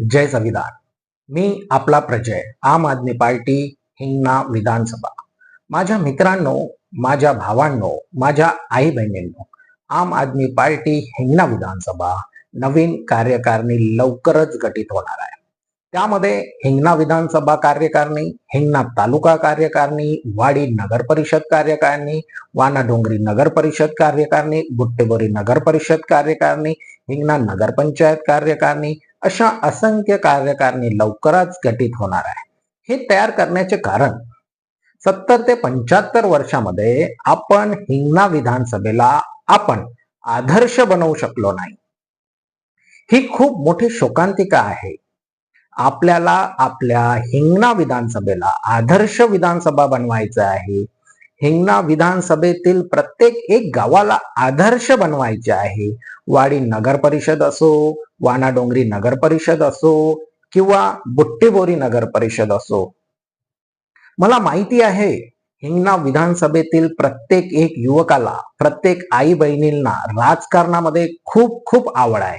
जय संविधान. मी आपला प्रजय आम आदमी पार्टी हिंगणा विधानसभा. माझ्या मित्रांनो माझ्या भावांनो माझ्या आई बहिणींनो आम आदमी पार्टी हिंगणा विधानसभा नवीन कार्यकारिणी लवकरच गठीत होणार आहे. त्यामध्ये हिंगणा विधानसभा कार्यकारिणी हिंगणा तालुका कार्यकारिणी वाडी नगर परिषद कार्यकारिणी वानाडोंगरी नगर परिषद कार्यकारिणी बुट्टेबोरी नगर परिषद कार्यकारिणी हिंगणा नगरपंचायत कार्यकारिणी अशा असंख्य कार्यकारणी लवकरच घटित होणार आहे. हे तयार करण्याचे कारण सत्तर ते पंच्याहत्तर वर्षामध्ये आपण हिंगणा विधानसभेला आपण आदर्श बनवू शकलो नाही. ही खूप मोठी शोकांतिका आहे. आपल्याला आपल्या हिंगणा विधानसभेला आदर्श विधानसभा बनवायचं आहे हिंगणा विधानसभेतील प्रत्येक एक गावाला आदर्श बनवायचे आहे. वाडी नगर परिषद असो वानाडोंगरी नगर परिषद असो किंवा बुट्टीबोरी नगर परिषद असो. मला माहिती आहे हिंगणा विधानसभेतील प्रत्येक एक युवकाला प्रत्येक आई बहिणींना राजकारणामध्ये खूप खूप आवड आहे.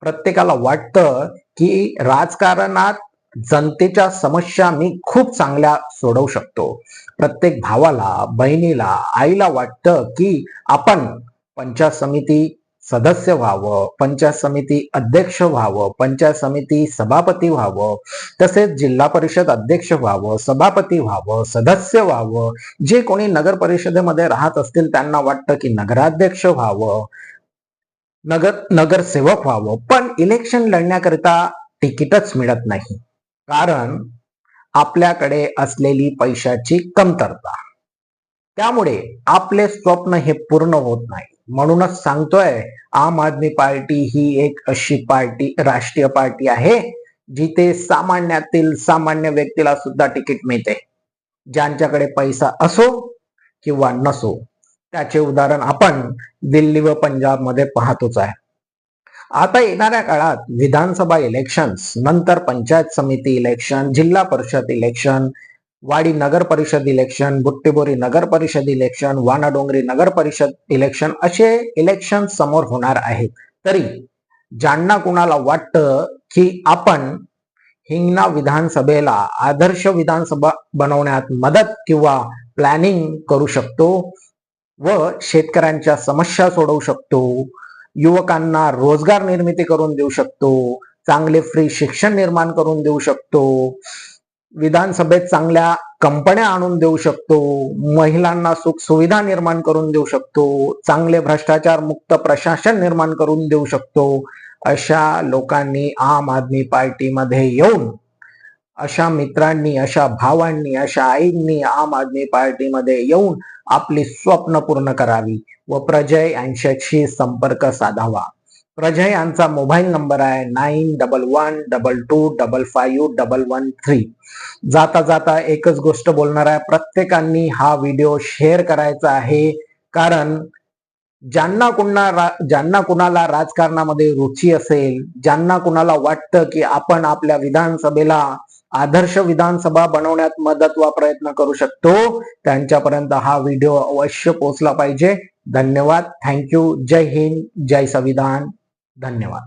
प्रत्येकाला वाटतं की राजकारणात जनतेच्या समस्या मी खूप चांगल्या सोडवू शकतो. प्रत्येक भावाला बहिणीला आईला वाटतं की आपण पंचायत समिती सदस्य व्हावं पंचायत समिती अध्यक्ष व्हावं पंचायत समिती सभापती व्हावं तसेच जिल्हा परिषद अध्यक्ष व्हावं सभापती व्हावं सदस्य व्हावं जे कोणी नगर परिषदेमध्ये राहत असतील त्यांना वाटतं की नगराध्यक्ष व्हावं नगर नगरसेवक व्हावं. पण इलेक्शन लढण्याकरिता तिकीटच मिळत नाही. कारण आपल्याकडे असलेली पैशाची कमतरता. त्यामुळे आपले स्वप्न हे पूर्ण होत नाही. म्हणूनच सांगतोय आम आदमी पार्टी ही एक अशी पार्टी राष्ट्रीय पार्टी आहे जिथे सामान्यातील सामान्य व्यक्तीला सुद्धा तिकीट मिळते. ज्यांच्याकडे पैसा असो किंवा नसो. त्याचे उदाहरण आपण दिल्ली व पंजाबमध्ये पाहतोच आहे. आता येणाऱ्या काळात विधानसभा इलेक्शन्स नंतर पंचायत समिती इलेक्शन जिल्हा परिषद इलेक्शन वाडी नगर परिषद इलेक्शन बुट्टीबोरी नगर परिषद इलेक्शन वानाडोंगरी नगर परिषद इलेक्शन असे इलेक्शन समोर होणार आहेत. तरी ज्यांना कुणाला वाटतं की आपण हिंगणा विधानसभेला आदर्श विधानसभा बनवण्यात मदत किंवा प्लॅनिंग करू शकतो व शेतकऱ्यांच्या समस्या सोडवू शकतो युवकांना रोजगार निर्मिती करून देऊ शकतो चांगले फ्री शिक्षण निर्माण करून देऊ शकतो विधानसभेत चांगल्या कंपन्या आणून देऊ शकतो महिलांना सुख सुविधा निर्माण करून देऊ शकतो चांगले भ्रष्टाचार मुक्त प्रशासन निर्माण करून देऊ शकतो अशा लोकांनी आम आदमी पार्टीमध्ये येऊन अशा मित्रांनी अशा भावांनी अशा आईंनी आम आदमी पार्टीमध्ये येऊन आपली स्वप्न पूर्ण करावी व प्रजय यांच्याशी संपर्क साधावा. प्रजय यांचा मोबाईल नंबर आहे nine double one double two double five double one three. जाता जाता एकच गोष्ट बोलणार आहे. प्रत्येकांनी हा व्हिडिओ शेअर करायचा आहे. कारण ज्यांना कुणा ज्यांना कुणाला राजकारणामध्ये रुची असेल ज्यांना कुणाला वाटतं की आपण आपल्या विधानसभेला आदर्श विधानसभा बनवण्यात मदत वा प्रयत्न करू शकतो. त्यांच्यापर्यंत हा व्हिडिओ अवश्य पोहोचला पाहिजे. धन्यवाद. थँक्यू जय हिंद. जय संविधान. धन्यवाद.